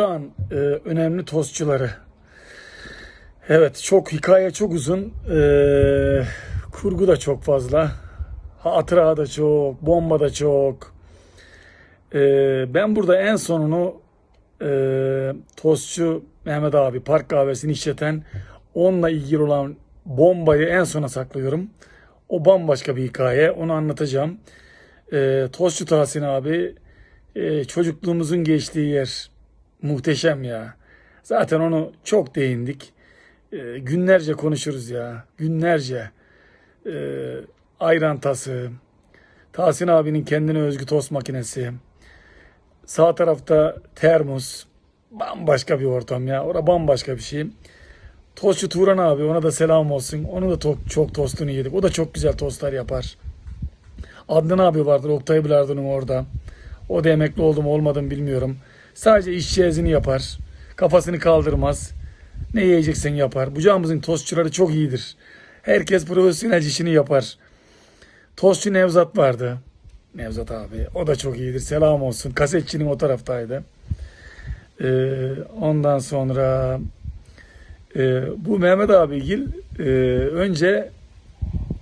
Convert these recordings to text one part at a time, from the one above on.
Şu an e, önemli tostçuları. Evet çok hikaye çok uzun. E, kurgu da çok fazla. Hatıra da çok. Bomba da çok. E, ben burada en sonunu e, tostçu Mehmet abi park kahvesini işleten onunla ilgili olan bombayı en sona saklıyorum. O bambaşka bir hikaye. Onu anlatacağım. E, tostçu Tahsin abi e, çocukluğumuzun geçtiği yer muhteşem ya. Zaten onu çok değindik. E, günlerce konuşuruz ya. Günlerce. E, ayran tası. Tahsin abinin kendine özgü tost makinesi. Sağ tarafta termos. Bambaşka bir ortam ya. Orada bambaşka bir şey. Tostçu Turan abi ona da selam olsun. Onu da çok, çok tostunu yedik. O da çok güzel tostlar yapar. Adnan abi vardır Oktay Bilardo'nun orada. O da emekli oldu mu olmadı mı bilmiyorum. Sadece iş cihazını yapar. Kafasını kaldırmaz. Ne yiyeceksen yapar. Bucağımızın tostçuları çok iyidir. Herkes profesyonel işini yapar. Tostçu Nevzat vardı. Nevzat abi. O da çok iyidir. Selam olsun. Kasetçinin o taraftaydı. Ee, ondan sonra e, bu Mehmet abigil e, önce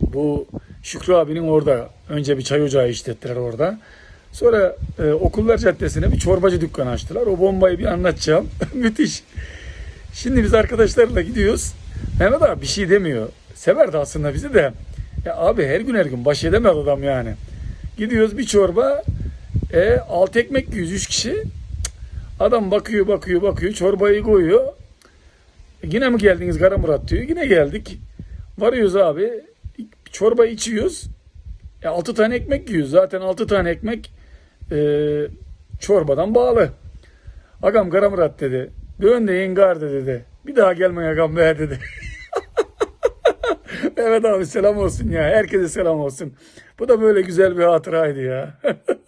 bu Şükrü abinin orada önce bir çay ocağı işlettiler orada. Sonra e, Okullar Caddesi'ne bir çorbacı dükkanı açtılar. O bombayı bir anlatacağım. Müthiş. Şimdi biz arkadaşlarla gidiyoruz. Mehmet abi bir şey demiyor. Severdi aslında bizi de. Ya abi her gün her gün baş edemez adam yani. Gidiyoruz bir çorba. E, alt ekmek yiyoruz üç kişi. Cık. Adam bakıyor bakıyor bakıyor çorbayı koyuyor. E, yine mi geldiniz Kara Murat diyor. Yine geldik. Varıyoruz abi. Çorba içiyoruz. E, 6 tane ekmek yiyoruz. Zaten 6 tane ekmek e, çorbadan bağlı. Agam Kara Murat dedi. Dön de yengar de dedi. Bir daha gelme agam be dedi. evet abi selam olsun ya. Herkese selam olsun. Bu da böyle güzel bir hatıraydı ya.